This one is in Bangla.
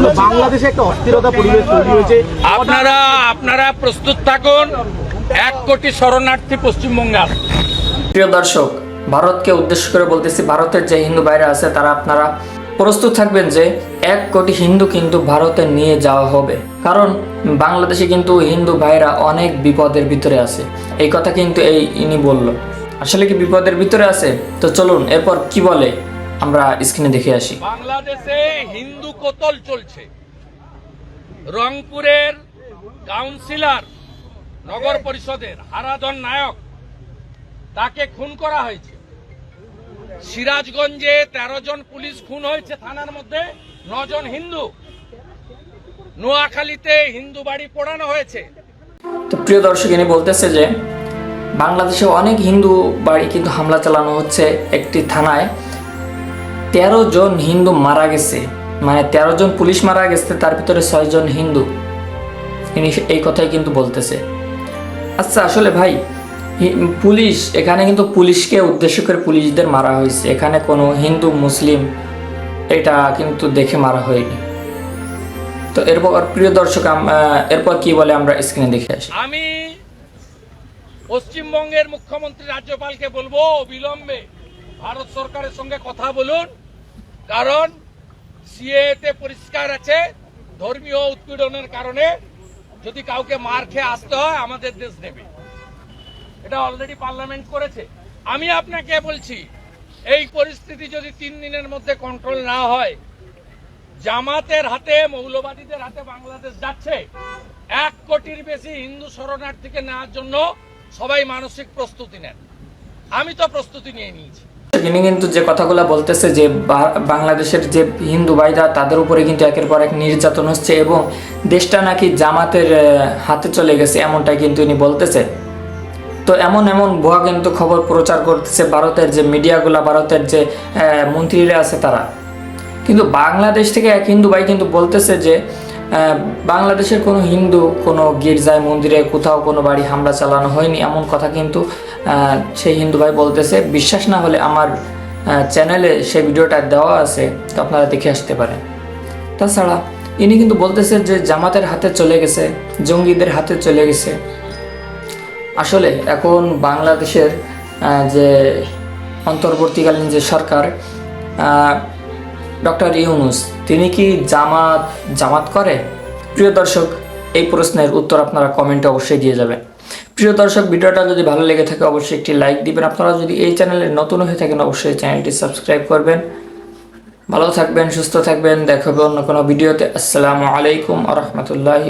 কিন্তু বাংলাদেশে একটা অস্থিরতা পরিবেশ তৈরি হয়েছে। আপনারা আপনারা প্রস্তুত থাকুন। এক কোটি শরণার্থী পশ্চিমবঙ্গে প্রিয় দর্শক ভারতকে উদ্দেশ্য করে বলতেছি ভারতের যে হিন্দু ভাইরা আছে তারা আপনারা প্রস্তুত থাকবেন যে এক কোটি হিন্দু কিন্তু ভারতে নিয়ে যাওয়া হবে। কারণ বাংলাদেশে কিন্তু হিন্দু ভাইরা অনেক বিপদের ভিতরে আছে। এই কথা কিন্তু এই ইনি বলল। আসলে কি বিপদের ভিতরে আছে? তো চলুন এরপর কি বলে? আমরা স্ক্রিনে দেখে আসি। বাংলাদেশে হিন্দু কোতল চলছে। রংপুরের কাউন্সিলর নগর পরিষদের হারাধন নায়ক তাকে খুন করা হয়েছে। সিরাজগঞ্জে তেরো জন পুলিশ খুন হয়েছে থানার মধ্যে নজন হিন্দু। নোয়াখালীতে হিন্দু বাড়ি পোড়ানো হয়েছে। তো প্রিয় দর্শক ইনি বলতেছে যে বাংলাদেশে অনেক হিন্দু বাড়ি কিন্তু হামলা চালানো হচ্ছে একটি থানায়। তেরো জন হিন্দু মারা গেছে। মানে তেরো জন পুলিশ মারা গেছে, তার ভিতরে ছয় জন হিন্দু। ইনি এই কথাই কিন্তু বলতেছে। আচ্ছা আসলে ভাই পুলিশ, এখানে কিন্তু পুলিশকে উদ্দেশ্য করে পুলিশদের মারা হয়েছে। এখানে কোনো হিন্দু, মুসলিম, এটা কিন্তু দেখে মারা হয়নি। তো এরপর প্রিয় দর্শক এরপর কি বলে আমরা স্ক্রিনে দেখে আসি। আমি পশ্চিমবঙ্গের মুখ্যমন্ত্রী রাজ্যপালকে বলব অবিলম্বে ভারত সরকারের সঙ্গে কথা বলুন। কারণ সিএতে পরিষ্কার আছে, ধর্মীয় উৎপীড়নের কারণে যদি কাউকে মার খেয়ে আসতে হয়, আমাদের দেশ নেবে এটা অলরেডি পার্লামেন্ট করেছে। আমি আপনাকে বলছি, এই পরিস্থিতি যদি তিন দিনের মধ্যে কন্ট্রোল না হয়, জামাতের হাতে, মৌলবাদীদের হাতে বাংলাদেশ যাচ্ছে, এক কোটির বেশি হিন্দু শরণার্থীকে নেওয়ার জন্য সবাই মানসিক প্রস্তুতি নেন। আমি তো প্রস্তুতি নিয়ে নিয়েছি। তিনি কিন্তু যে কথাগুলো বলতেছে যে বাংলাদেশের যে হিন্দু ভাইরা, তাদের উপরে কিন্তু একের পর এক নির্যাতন হচ্ছে এবং দেশটা নাকি জামাতের হাতে চলে গেছে, এমনটাই কিন্তু ইনি বলতেছে। তো এমন এমন ভুয়া কিন্তু খবর প্রচার করতেছে ভারতের যে মিডিয়াগুলা, ভারতের যে মন্ত্রীরা আছে তারা। কিন্তু বাংলাদেশ থেকে এক হিন্দু ভাই কিন্তু বলতেছে যে বাংলাদেশের কোনো হিন্দু, কোনো গির্জায়, মন্দিরে কোথাও কোনো বাড়ি হামলা চালানো হয়নি, এমন কথা কিন্তু সেই হিন্দু ভাই বলতেছে। বিশ্বাস না হলে আমার চ্যানেলে সে ভিডিওটা দেওয়া আছে, তো আপনারা দেখে আসতে পারেন। তাছাড়া ইনি কিন্তু বলতেছে যে জামাতের হাতে চলে গেছে, জঙ্গিদের হাতে চলে গেছে। আসলে এখন বাংলাদেশের যে অন্তর্বর্তীকালীন যে সরকার ডক্টর ইউনুস, তিনি কি জামাত জামাত করে? প্রিয় দর্শক, এই প্রশ্নের উত্তর আপনারা কমেন্টে অবশ্যই দিয়ে যাবেন। প্রিয় দর্শক, ভিডিওটা যদি ভালো লেগে থাকে, অবশ্যই একটি লাইক দিবেন। আপনারা যদি এই চ্যানেলে নতুন হয়ে থাকেন, অবশ্যই চ্যানেলটি সাবস্ক্রাইব করবেন। ভালো থাকবেন, সুস্থ থাকবেন। দেখা হবে অন্য কোনো ভিডিওতে। আসসালামু আলাইকুম আ রহমতুল্লাহি